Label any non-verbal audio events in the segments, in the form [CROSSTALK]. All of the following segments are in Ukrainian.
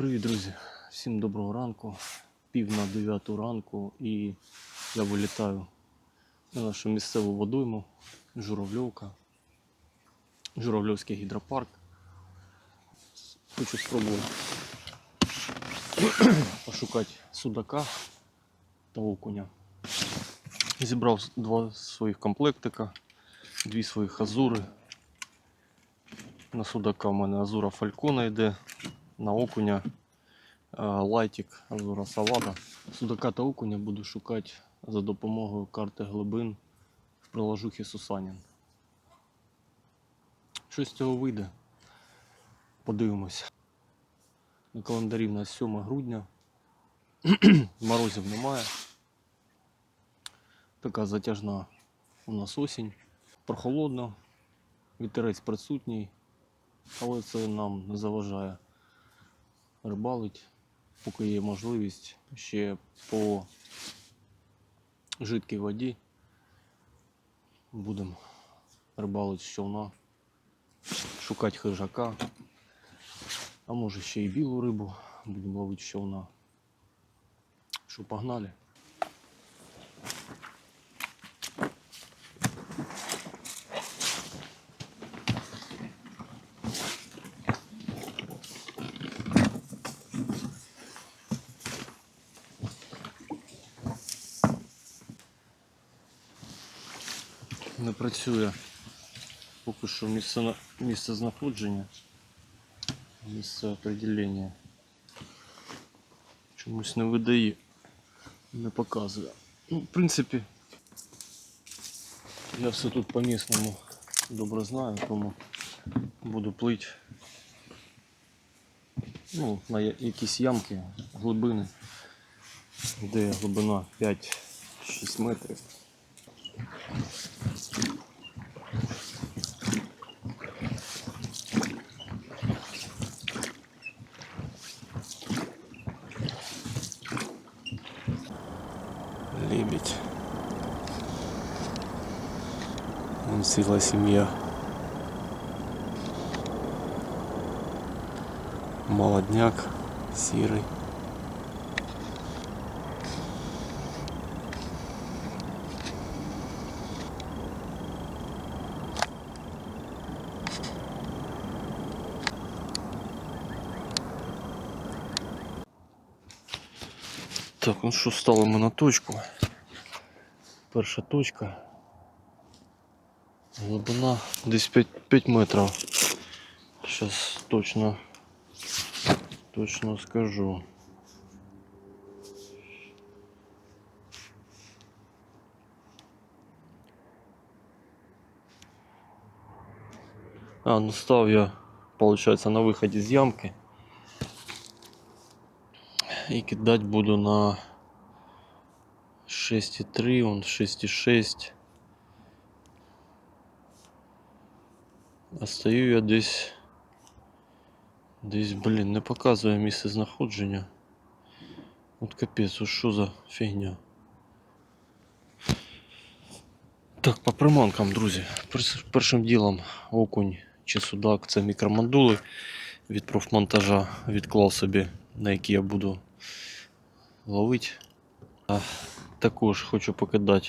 привіт, друзі! Всім доброго ранку. Пів на дев'яту ранку і я вилітаю на нашу місцеву водойму Журавльовка. Журавльовський гідропарк. Хочу спробувати [CLEARS THROAT] пошукати судака та окуня. Зібрав два своїх комплектика, дві своїх азури. На судака в мене азура фалькона йде, на окуня е, лайтик азура салада. Судака та окуня буду шукати за допомогою карти глибин в приложухі Сусанін. Що з цього вийде? Подивимося. На календарі в нас 7 грудня. [CLEARS THROAT] Морозів немає. Така затяжна у нас осінь. Прохолодно, вітерець присутній, але це нам не заважає рибалить, поки є можливість ще по жидкій воді. Будемо рибалити з човна, шукати хижака, а може ще й білу рибу будемо ловити з. Що, погнали? Не працює поки що місце, місце знаходження, місце определення. Чомусь не видає, не показує. Ну, в принципі, я все тут по місному добре знаю, тому буду плити ну, на якісь ямки, глибини, де глибина 5-6 метрів. ціла сім'я. Молодняк сірий. Так, ну що, ставимо на точку. Перша точка. Глибина десь 5, 5 метрів. Зараз точно, точно скажу. А, ну став я, получается, на выходе из ямки. И кидать буду на 6,3, он 6,6. А стою я десь. Десь, блін, не показує місце знаходження. От капець, що за фігня. Так, по приманкам, друзі. Першим ділом окунь чи судак це мікромандули від профмонтажа відклав собі, на які я буду ловити. А також хочу покидати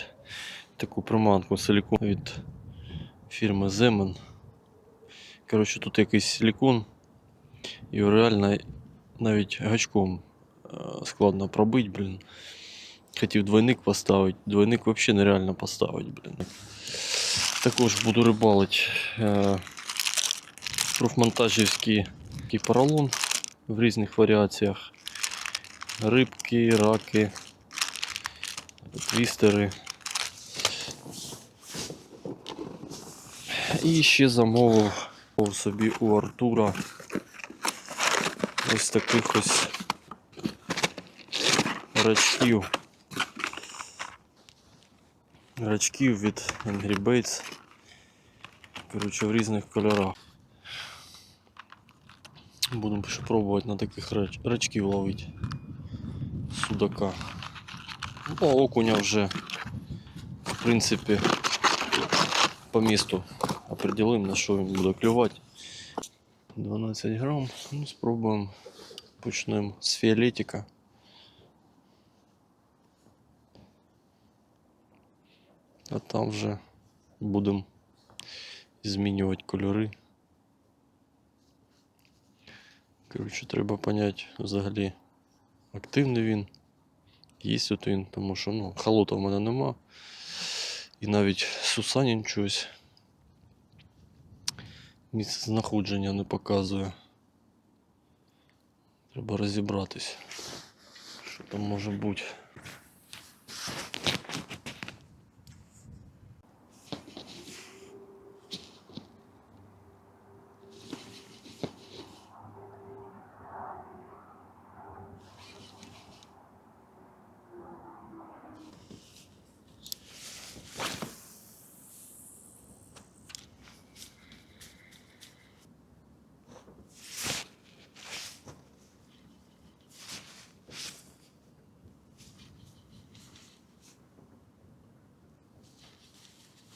таку приманку силікон від фірми Zeman. Коротше, тут якийсь силікон, і реально навіть гачком е, складно пробити, блін. Хотів двойник поставити, двойник взагалі нереально поставити, блін. Також буду рибалити е, профмонтажівський поролон в різних варіаціях. Рибки, раки, твістери. І ще замовив собі у Артура ось таких ось рачків. Рачків від Angry Baits. Коротше, в різних кольорах. Будемо ще пробувати на таких рач... рачків ловити. Судака. Ну, а окуня вже, в принципі, по місту определимо, на що він буде клювати. 12 грам. Ну, спробуємо Почнемо з фіолетика. А там вже будемо змінювати кольори. Коротше, треба поняти взагалі активний він. Є от він, тому що ну, холота в мене нема. І навіть Сусанін щось місце знаходження не показує. Треба розібратись, що там може бути.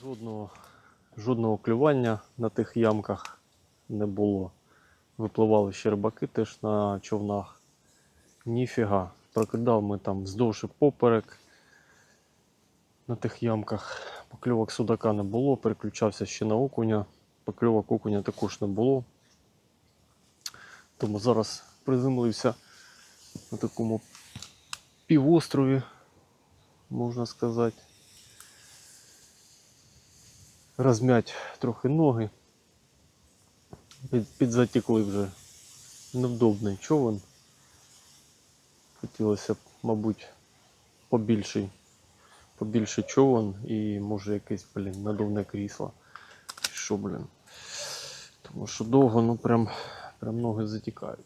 Жодного, жодного клювання на тих ямках не було. Випливали щербаки теж на човнах. Ніфіга. Прокидав ми там вздовж і поперек на тих ямках. Покльовок судака не було, переключався ще на окуня. Покльовок окуня також не було. Тому зараз приземлився на такому півострові, можна сказати. Розм'ять трохи ноги. Під, підзатікли вже невдобний човен. Хотілося б, мабуть, побільший, побільший човен і може якесь, блін, надувне крісло. Що, блін. Тому що довго, ну прям, прям ноги затікають.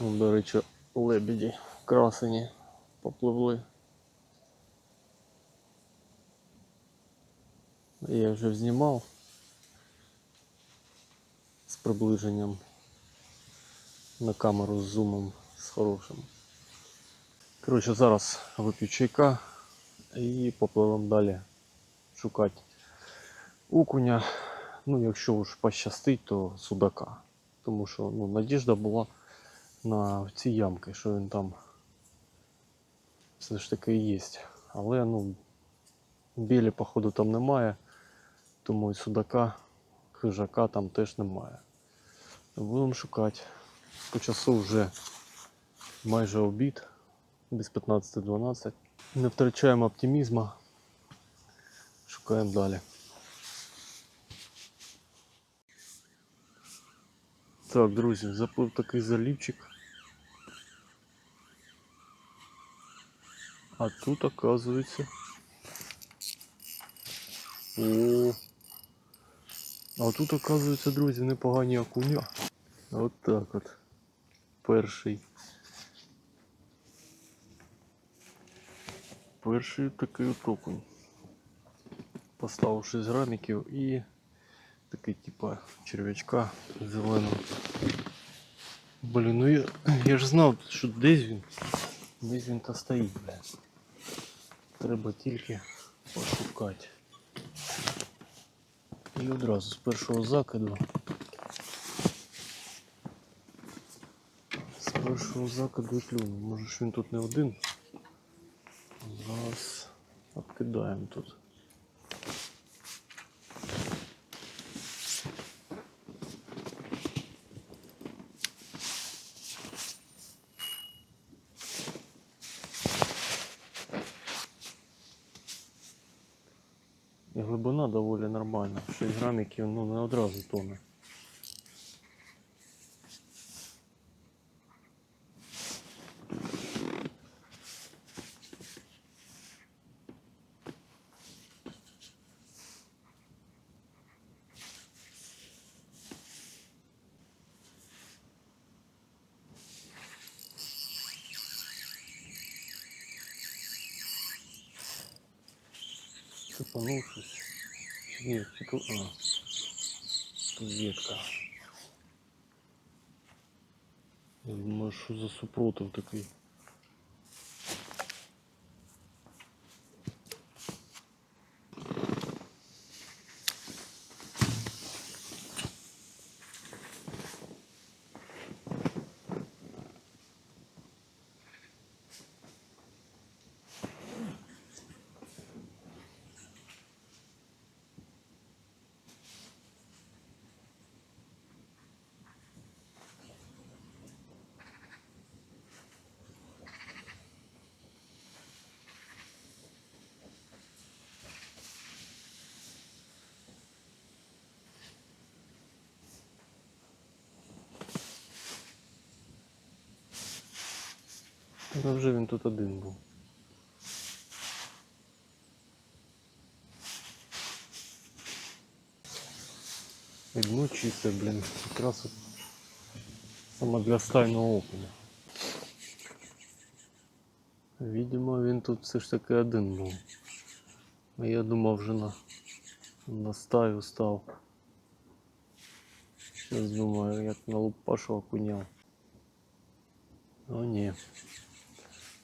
До речі, лебеді красені попливли. Я вже знімав з приближенням на камеру з зумом з хорошим. Коротше, зараз вип'ю чайка і попливемо далі шукати окуня. Ну, якщо ж пощастить, то судака. Тому що ну, надіжда була на ці ямки, що він там все ж таки є. Але ну, білі, походу, там немає, тому і судака, хижака там теж немає. Будемо шукати. По часу вже майже обід, без 15-12. Не втрачаємо оптимізму. Шукаємо далі. Так, друзі, заплив такий залівчик. А тут оказується. О. А тут оказується, друзі, непогані окуня. От так от. Перший. Перший такий от окунь. Поставив 6 граміків і такий типа черв'ячка зеленого. Блін, ну я, я ж знав, що десь він. Десь він та стоїть, блядь. Треба тільки пошукати. І одразу з першого закиду. З першого закиду і клюнув. Може ж він тут не один. Зараз обкидаємо тут. І глибина доволі нормальна. 6 грамів ну не одразу тоне. Цепанувшись. Ні, це тут. А. Тут ветка. Я думаю, за такий. вже він тут один був. І дно чисте, блін. Якраз от саме для стайного окуня. Видимо, він тут все ж таки один був. А я думав вже на, на стаю став. Щас думаю, як на лупашу окуня. О, ні.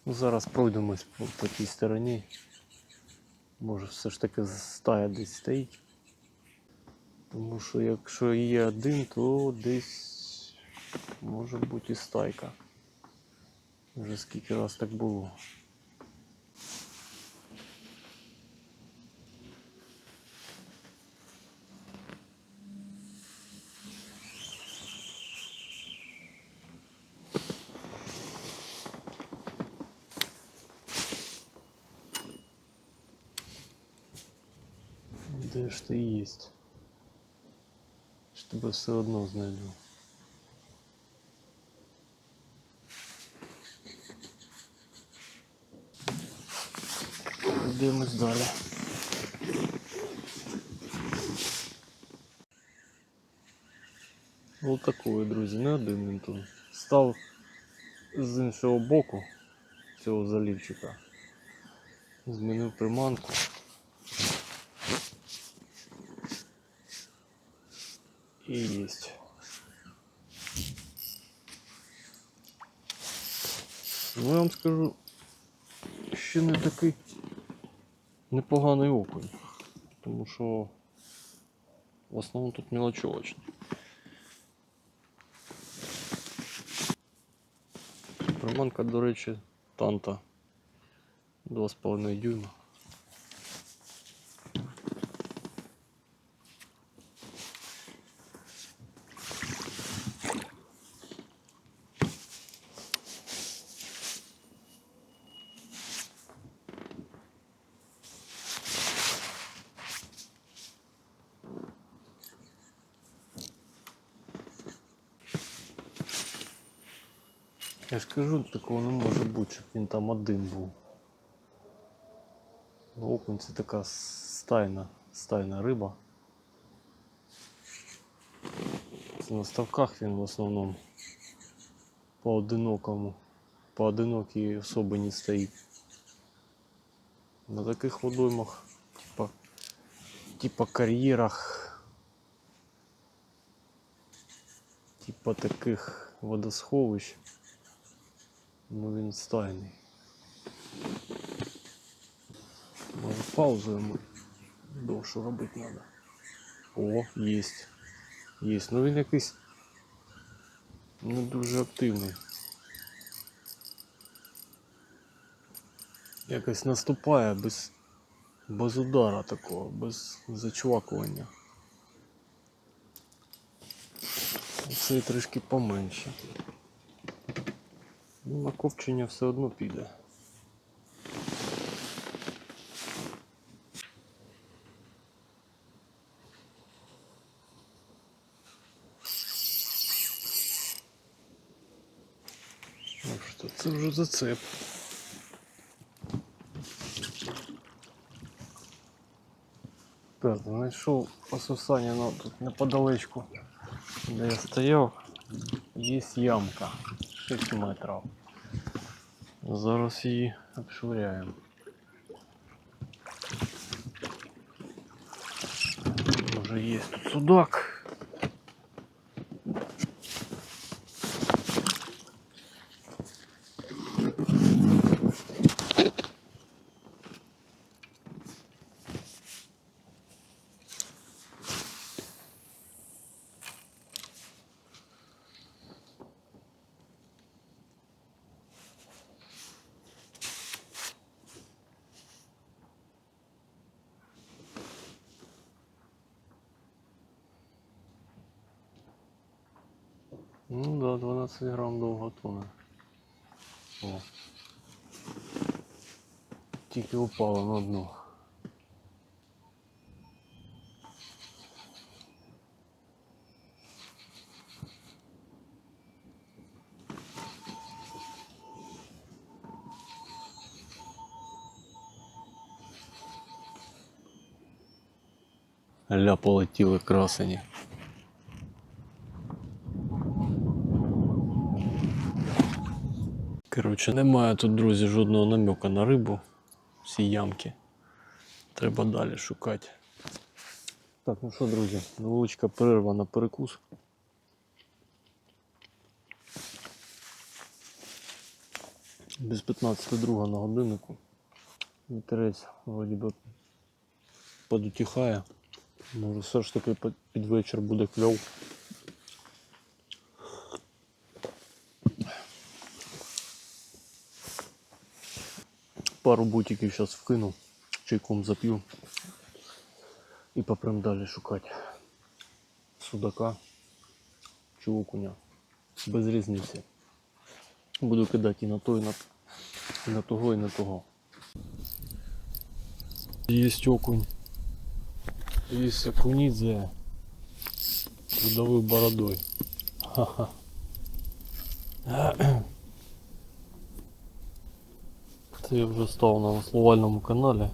Ну, зараз пройдемось по, по тій стороні. Може все ж таки стая десь стоїть. Тому що якщо є один, то десь може бути і стайка. Вже скільки раз так було. Ти єсть? Ж тебе все одно знайду. Йдемось далі. Ось такої, друзі, не один він тут. Став з іншого боку цього залівчика. Змінив приманку. І єсть. Ну я вам скажу, ще не такий непоганий окунь. Тому що в основному тут мілочовочні. Приманка, до речі, танта 2,5 дюйма. Я ж кажу, такого не може бути, щоб він там один був. Ну, Окунь це така стайна, стайна риба. Це на ставках він в основному поодинокому, поодинокій особи не стоїть. На таких водоймах, типа, типа кар'єрах, типа таких водосховищ. Ну він стайний. Може паузу йому довше робити треба. О, єсть. Єсть. Ну він якийсь не дуже активний. Якось наступає без, без удара такого, без зачвакування. Цей трішки поменше. Ну, на ковчення все одно піде. Ну що, це вже зацеп. Так, знайшов ососання ну, тут неподалечку, де я стояв, є ямка 6 метрів. Зараз її обшвиряємо. Може є тут судак. 15 грам довготуна. О. Тільки упало на дно. Ля полетіли красені. Коротше, немає тут, друзі, жодного намека на рибу. Всі ямки. Треба далі шукати. Так, ну що, друзі, невеличка перерва на перекус. Без 15.02 на годиннику. Вітерець вроді би подутихає. Може все ж таки під вечір буде кльов. Пару бутиків зараз вкину, чайком зап'ю і попрям далі шукати судака чи окуня. Без різниці. Буду кидати і на той, і на, і на того, і на того. Есть окунь. Есть окунидзе. Трудовой бородой. Ха-ха. Це я вже став на веслувальному каналі.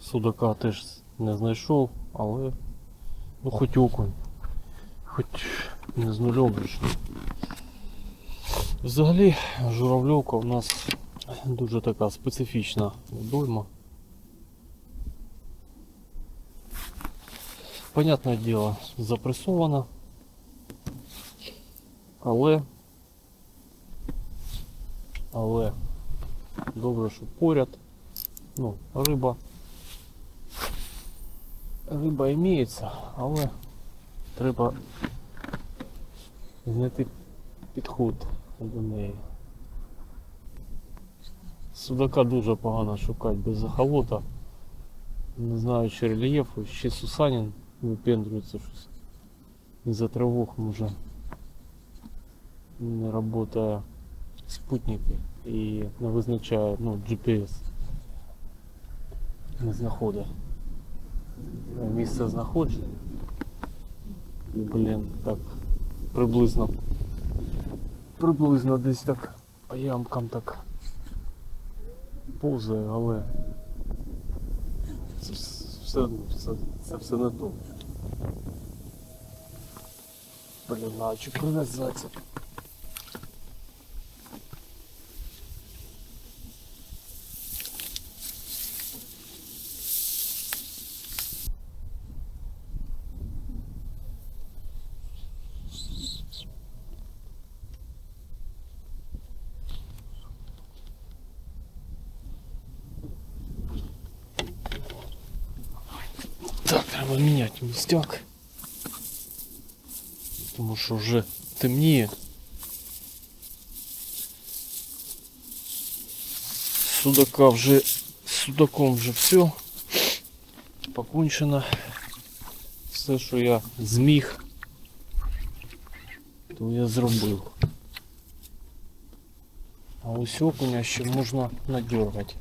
Судака теж не знайшов, але ну хоч окунь. Хоч не з нульом прийшли. Взагалі журавльовка у нас дуже така специфічна водойма. Понятне діло, запресована. Але але добре, що поряд. Ну, риба. Риба іміється, але треба знайти підход до неї. Судака дуже погано шукати без захолота. Не знаю, чи рельєфу, ще Сусанін випендрюється щось. Із-за тривог може не працює спутники і не визначає ну, GPS. Не знаходить місце знаходження. Блін, так приблизно приблизно десь так по ямкам так повзає, але це все, все, це все не то. Блін, а чи прив'язатися? треба міняти містяк. Тому що вже темніє. Судака вже з судаком вже все. Покончено. Все, що я зміг, то я зробив. А ось окуня ще можна надергати.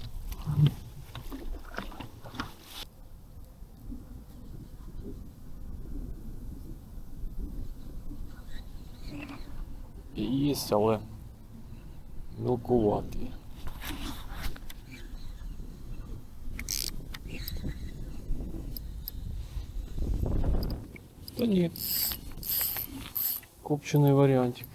Є, але мілкуватий. Та ні. Копчений варіантик.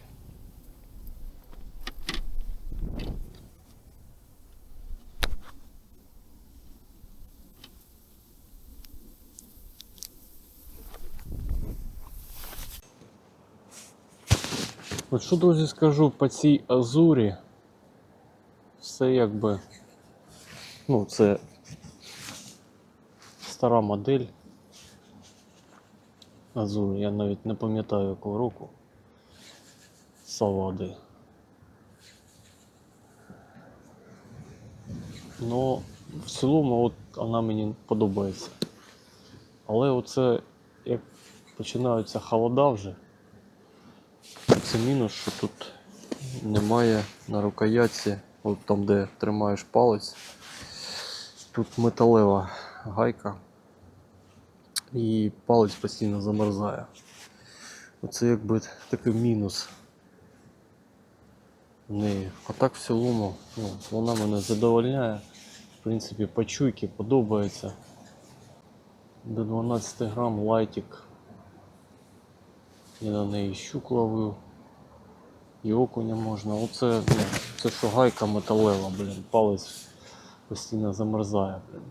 От що, друзі, скажу по цій азурі. Все якби. Ну, це стара модель. Азур, я навіть не пам'ятаю якого року. Савади. Ну, в цілому от вона мені подобається. Але оце як починаються холода вже. Це мінус, що тут немає на рукоятці, от там де тримаєш палець. Тут металева гайка і палець постійно замерзає. Оце якби такий мінус в неї. А так в цілому ну, вона мене задовольняє. В принципі, по чуйки подобається. До 12 грам лайтик. Я на неї щук ловив. І окуня можна. Оце, ну, це що гайка металева, блін, палець постійно замерзає, блін.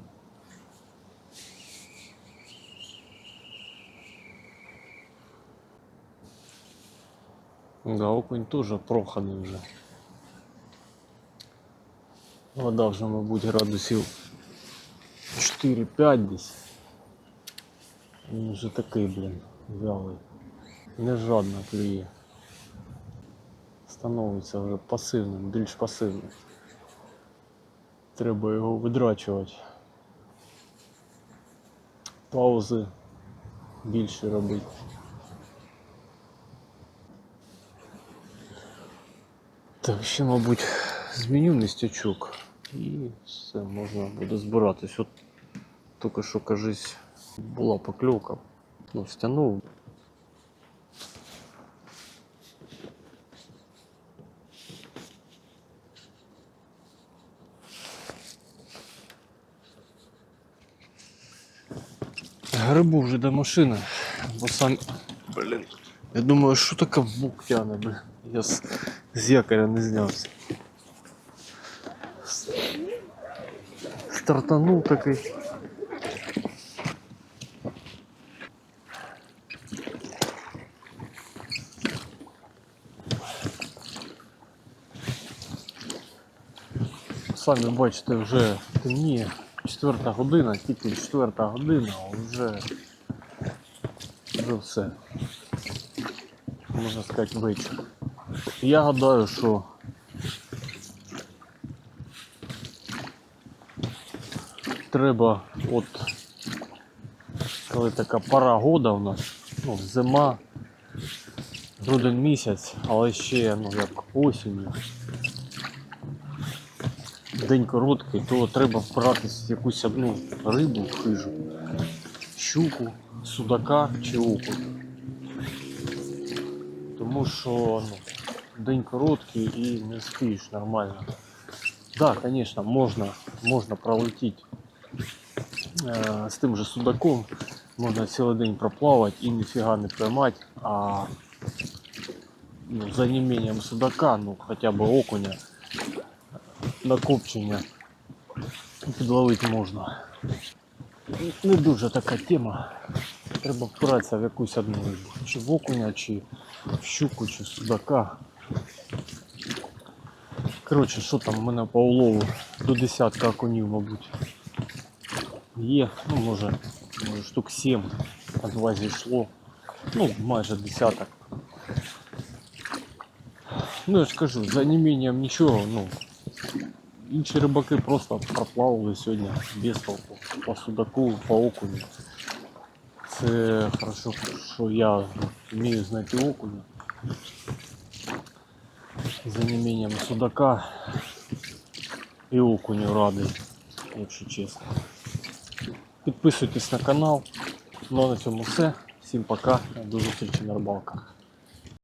Да, окунь теж проханий вже. Вода вже, мабуть, градусів 4-5 десь. Він вже такий, блін, вялий. Не жадно клює. Становиться вже пасивним, більш пасивним. Треба його видрачувати. Паузи більше робити. Так, ще, мабуть, зміню містячок і все, можна буде збиратись. От тільки що, кажись, була покльовка. Ну, стягнув. Грибу вже до машини, бо сам. Блін. Я думаю, що таке вук тяне, блін. Я з, з якоря не знявся. Стартанув такий. Самі бачите, вже темніє. Четверта година, тільки четверта година, а вже, вже все. Можна сказати, вечір. Я гадаю, що треба от коли така пора года у нас, ну, зима, грудень місяць, але ще ну, як осінню. День короткий, то треба впиратись якусь одну рибу хижу, щуку, судака чи окунь. Тому що ну, день короткий і не спиш нормально. Да, конечно, можна, можна пролетіти е, з тим же судаком, можна цілий день проплавати і ніфіга не поймати, а ну, за неимением судака, ну хоча б окуня, на копчення підловити можна. Не дуже така тема. Треба впиратися в якусь одну рибу. Чи в окуня, чи в щуку, чи в судака. Коротше, що там в мене по улову? До десятка окунів, мабуть. Є, ну може, може штук 7 на два зійшло. Ну, майже десяток. Ну я ж кажу, за неимением нічого, ну. Інші рибаки просто проплавали сьогодні без толку. По судаку, по окуню. Це хорошо, що я вмію знайти окуня. За неимением судака і окуню радий, якщо чесно. Підписуйтесь на канал. Ну а на цьому все. Всім пока. До зустрічі на рибалках.